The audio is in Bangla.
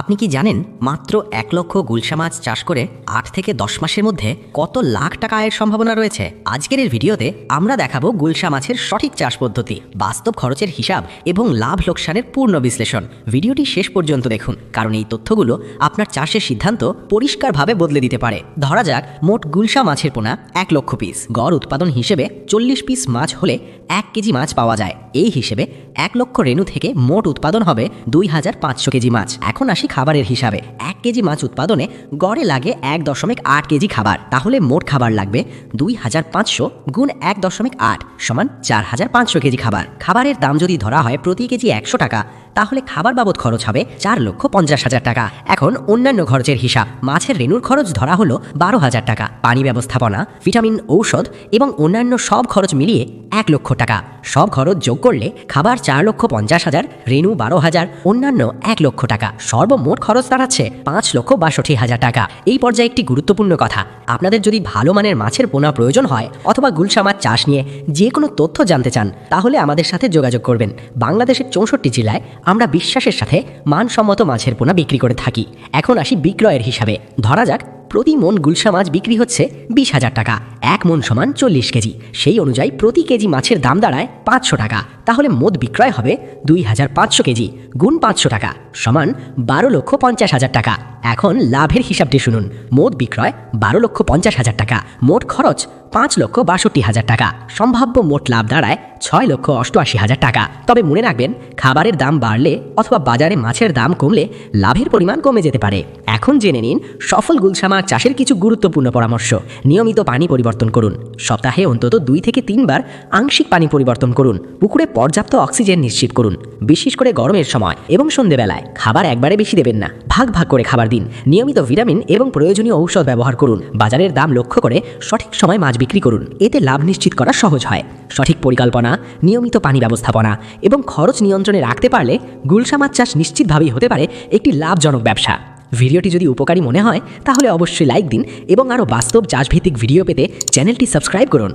আপনি কি জানেন মাত্র এক লক্ষ গুলশা মাছ চাষ করে আট থেকে দশ মাসের মধ্যে কত লাখ টাকা আয়ের সম্ভাবনা রয়েছে? আজকের এই ভিডিওতে আমরা দেখাবো গুলশা মাছের সঠিক চাষ পদ্ধতি, বাস্তব খরচের হিসাব এবং লাভ লোকসানের পূর্ণ বিশ্লেষণ। ভিডিওটি শেষ পর্যন্ত দেখুন, কারণ এই তথ্যগুলো আপনার চাষের সিদ্ধান্ত পরিষ্কারভাবে বদলে দিতে পারে। ধরা যাক, মোট গুলশা মাছের পোনা এক লক্ষ পিস। গড় উৎপাদন হিসেবে চল্লিশ পিস মাছ হলে এক কেজি মাছ পাওয়া যায়। এই হিসেবে এক লক্ষ রেণু থেকে মোট উৎপাদন হবে দুই হাজার পাঁচশো কেজি মাছ। এখন আসি খাবারের হিসাবে। এক কেজি মাছ উৎপাদনে গড়ে লাগে এক দশমিক আট কেজি খাবার। তাহলে মোট খাবার লাগবে দুই হাজার পাঁচশো গুণ এক দশমিক আট সমান চার হাজার পাঁচশো কেজি খাবার। খাবারের দাম যদি ধরা হয় প্রতি কেজি একশো টাকা তাহলে খাবার বাবদ খরচ হবে চার লক্ষ পঞ্চাশ হাজার টাকা। এখন অন্যান্য খরচের হিসাব। মাছের রেণুর খরচ ধরা হলো বারো হাজার টাকা। পানি ব্যবস্থাপনা, ভিটামিন, ঔষধ এবং অন্যান্য সব খরচ মিলিয়ে এক লক্ষ টাকা। সব খরচ যোগ করলে খাবার চার লক্ষ পঞ্চাশ হাজার, রেণু বারো হাজার, অন্যান্য এক লক্ষ টাকা। সর্বমোট খরচ দাঁড়াচ্ছে পাঁচ লক্ষ বাষট্টি হাজার টাকা। এই পর্যায়ে একটি গুরুত্বপূর্ণ কথা। আপনাদের যদি ভালো মানের মাছের পোনা প্রয়োজন হয় অথবা গুলশা মাছ চাষ নিয়ে যে কোনো তথ্য জানতে চান, তাহলে আমাদের সাথে যোগাযোগ করবেন। বাংলাদেশের চৌষট্টি জেলায় আমরা বিশ্বাসের সাথে মানসম্মত মাছের পোনা বিক্রি করে থাকি। এখন আসি বিক্রয়ের হিসাবে। ধরা যাক, প্রতি মন গুলশা মাছ বিক্রি হচ্ছে বিশ হাজার টাকা। এক মন সমান চল্লিশ কেজি। সেই অনুযায়ী প্রতি কেজি মাছের দাম দাঁড়ায় পাঁচশো টাকা। তাহলে মোট বিক্রয় হবে দুই হাজার পাঁচশো কেজি, গুণ পাঁচশো টাকা, সমান বারো লক্ষ পঞ্চাশ হাজার টাকা। এখন লাভের হিসাবটি শুনুন। মোট বিক্রয় বারো লক্ষ পঞ্চাশ হাজার টাকা, মোট খরচ পাঁচ লক্ষ বাষট্টি হাজার টাকা। সম্ভাব্য মোট লাভ দাঁড়ায় ছয় লক্ষ অষ্টআশি হাজার টাকা। তবে মনে রাখবেন, খাবারের দাম বাড়লে অথবা বাজারে মাছের দাম কমলে লাভের পরিমাণ কমে যেতে পারে। এখন জেনে নিন, সফল গুলশা মাছ চাষের কিছু গুরুত্বপূর্ণ পরামর্শ। নিয়মিত পানি পরিবর্তন করুন। সপ্তাহে অন্তত দুই থেকে তিনবার আংশিক পানি পরিবর্তন করুন। পুকুরে পর্যাপ্ত অক্সিজেন নিশ্চিত করুন, বিশেষ করে গরমের সময় এবং সন্ধেবেলায়। খাবার একবারে বেশি দেবেন না। ভাগ ভাগ করে খাবার দিন। নিয়মিত ভিটামিন এবং প্রয়োজনীয় ঔষধ ব্যবহার করুন। বাজারের দাম লক্ষ্য করে সঠিক সময় মাছ বিক্রি করুন। এতে লাভ নিশ্চিত করা সহজ হয়। সঠিক পরিকল্পনা, নিয়মিত পানি ব্যবস্থাপনা এবং খরচ নিয়ন্ত্রণে রাখতে পারলে গুলশা মাছ চাষ নিশ্চিতভাবেই হতে পারে একটি লাভজনক ব্যবসা। ভিডিওটি যদি উপকারী মনে হয়, তাহলে অবশ্যই লাইক দিন এবং আরও বাস্তব চাষভিত্তিক ভিডিও পেতে চ্যানেলটি সাবস্ক্রাইব করুন।